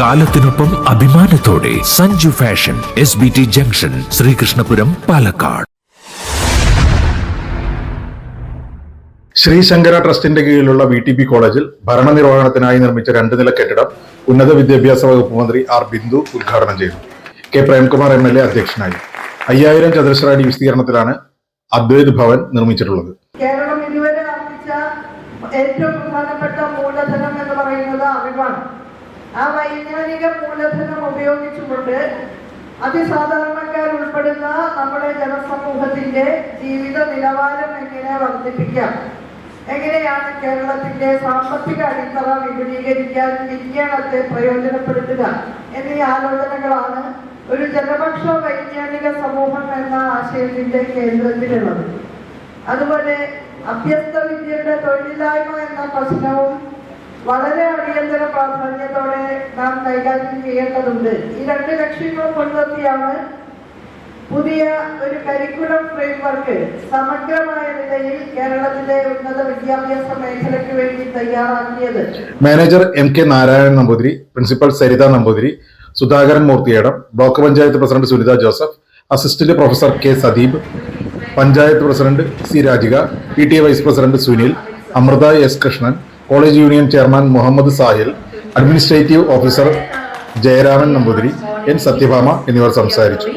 കാലത്തിനൊപ്പം അഭിമാനത്തോടെ Sanju fashion S B T junction Sreekrishnapuram Palakkad. Sree Sreesankara ട്രസ്റ്റിന്റെ കീഴിലുള്ള V T P കോളേജിൽ ഭരണനിർവഹണത്തിനായി നിർമ്മിച്ച രണ്ട് നില കെട്ടിടം ഉന്നത വിദ്യാഭ്യാസ വകുപ്പ് മന്ത്രി ആർ ബിന്ദു ഉദ്ഘാടനം ചെയ്തു. K Premkumar M L A അധ്യക്ഷനായി. അയ്യായിരം ചതുരശ്ര അടി വിസ്തീർണത്തിലാണ് അദ്വൈത് ഭവൻ നിർമ്മിച്ചിട്ടുള്ളത്. കേരളം ഇതുവരെ ഏറ്റവും പ്രധാനപ്പെട്ട മൂലധനം എന്ന് പറയുന്നത് അറിവാണ്. ആ വൈജ്ഞാനിക മൂലധനം ഉപയോഗിച്ചുകൊണ്ട് അതിസാധാരണക്കാർ ഉൾപ്പെടുന്ന നമ്മുടെ ജനസമൂഹത്തിന്റെ ജീവിത നിലവാരം എങ്ങനെ വർദ്ധിപ്പിക്കാം? എങ്ങനെയാണ് കേരളത്തിന്റെ സാമ്പത്തിക അടിത്തറ വിപുലീകരിക്കാൻ വിജ്ഞാനത്തെ പ്രയോജനപ്പെടുത്തുക എന്നീ ആലോചനകളാണ് ഒരു ജനപക്ഷ വൈജ്ഞാനിക സമൂഹം എന്ന ആശയത്തിന്റെ കേന്ദ്രത്തിലുള്ളത്. അതുപോലെ അഭ്യസ്ത വിദ്യയുടെ തൊഴിലില്ലായ്മ എന്ന പ്രശ്നവും വളരെ അടിയന്തര പ്രാധാന്യത്തോടെ നാം കൈകാര്യം ചെയ്യേണ്ടതുണ്ട്. ഈ രണ്ട് ലക്ഷ്യങ്ങളും മുൻനിർത്തിയാണ് പുതിയ ഒരു കരിക്കുലം ഫ്രെയിംവർക്ക് സമഗ്രമായ നിലയിൽ കേരളത്തിലെ ഉന്നത വിദ്യാഭ്യാസ മേഖലയ്ക്ക് വേണ്ടി തയ്യാറാക്കിയത്. Manager M K Narayanan Namboothiri principal Saritha Namboothiri Sudhakaran Moorthiyedam block panchayat president Sunitha Joseph assistant professor K Sadeeb panchayat president C Rajika P T vice president Sunil Amritha S Krishnan college union chairman Muhammad Sahil administrative officer Jayaraman Namboothiri N. Sathyabhama എന്നിവർ സംസാരിച്ചു.